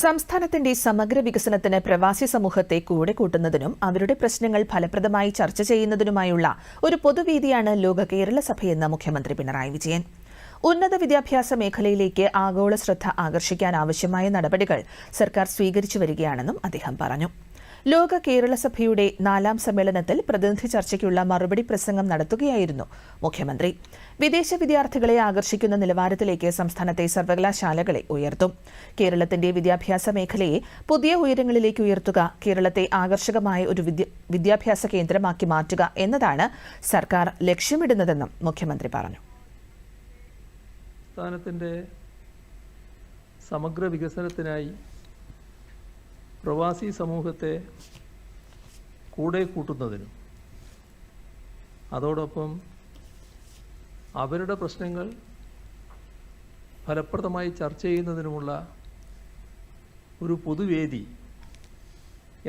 സംസ്ഥാനത്തിന്റെ സമഗ്ര വികസനത്തിന് പ്രവാസി സമൂഹത്തെ കൂടെ കൂട്ടുന്നതിനും അവരുടെ പ്രശ്നങ്ങൾ ഫലപ്രദമായി ചർച്ച ചെയ്യുന്നതിനുമായുള്ള ഒരു പൊതുവേദിയാണ് ലോക കേരള സഭയെന്ന് മുഖ്യമന്ത്രി പിണറായി വിജയൻ. ഉന്നത വിദ്യാഭ്യാസ മേഖലയിലേക്ക് ആഗോള ശ്രദ്ധ ആകർഷിക്കാൻ ആവശ്യമായ നടപടികൾ സർക്കാർ സ്വീകരിച്ചു വരികയാണെന്നും അദ്ദേഹം പറഞ്ഞു. ലോക കേരള സഭയുടെ നാലാം സമ്മേളനത്തിൽ പ്രതിനിധി ചർച്ചയ്ക്കുള്ള മറുപടി പ്രസംഗം നടത്തുകയായിരുന്നു മുഖ്യമന്ത്രി. വിദേശ വിദ്യാർത്ഥികളെ ആകർഷിക്കുന്ന നിലവാരത്തിലേക്ക് സംസ്ഥാനത്തെ സർവകലാശാലകളെ ഉയർത്തും. കേരളത്തിന്റെ വിദ്യാഭ്യാസ മേഖലയെ പുതിയ ഉയരങ്ങളിലേക്ക് ഉയർത്തുക കേരളത്തെ ആകർഷകമായ ഒരു വിദ്യാഭ്യാസ കേന്ദ്രമാക്കി മാറ്റുക എന്നതാണ് സർക്കാർ ലക്ഷ്യമിടുന്നതെന്നും മുഖ്യമന്ത്രി പറഞ്ഞു. സംസ്ഥാനത്തിന്റെ സമഗ്ര വികസനത്തിനായി പ്രവാസി സമൂഹത്തെ കൂടെ കൂട്ടുന്നതിനും അതോടൊപ്പം അവരുടെ പ്രശ്നങ്ങൾ ഫലപ്രദമായി ചർച്ച ചെയ്യുന്നതിനുമുള്ള ഒരു പൊതുവേദി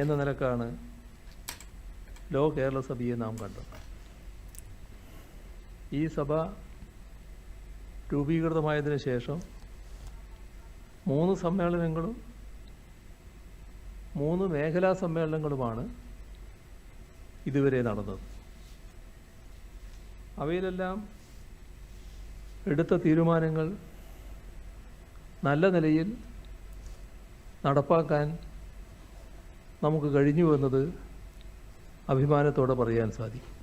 എന്ന നിലക്കാണ് ലോ കേരള സഭയെ നാം കണ്ടത്. ഈ സഭ രൂപീകൃതമായതിനു ശേഷം മൂന്ന് സമ്മേളനങ്ങളും മൂന്ന് മേഖലാ സമ്മേളനങ്ങളുമാണ് ഇതുവരെ നടന്നത്. അവയിലെല്ലാം എടുത്ത തീരുമാനങ്ങൾ നല്ല നിലയിൽ നടപ്പാക്കാൻ നമുക്ക് കഴിഞ്ഞു എന്നത് അഭിമാനത്തോടെ പറയാൻ സാധിക്കും.